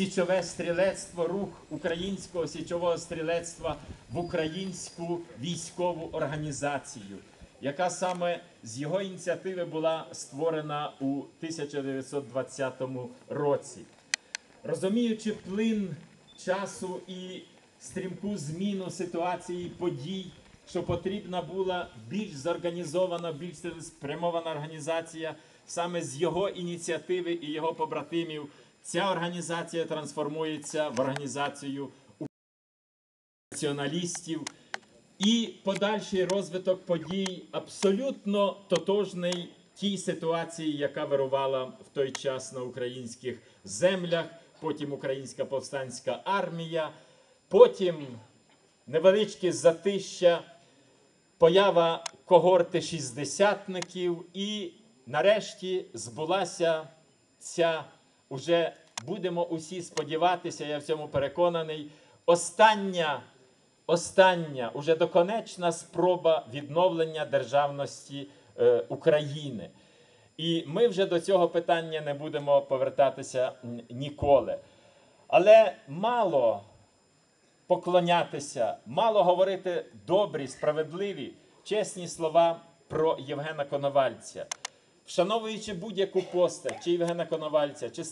січове стрілецтво, рух українського січового стрілецтва в українську військову організацію, яка саме з його ініціативи була створена у 1920 році. Розуміючи плин часу і стрімку зміну ситуації подій, що потрібна була більш зорганізована, більш спрямована організація, саме з його ініціативи і його побратимів, ця організація трансформується в організацію націоналістів. І подальший розвиток подій абсолютно тотожний тій ситуації, яка вирувала в той час на українських землях, потім Українська повстанська армія, потім невеличке затища, поява когорти шістдесятників, і нарешті збулася ця уже будемо усі сподіватися, я в цьому переконаний. Остання, остання, уже доконечна спроба відновлення державності е, України. І ми вже до цього питання не будемо повертатися ніколи. Але мало поклонятися, мало говорити добрі, справедливі, чесні слова про Євгена Коновальця. Вшановуючи будь-яку постать, чи Євгена Коновальця, чи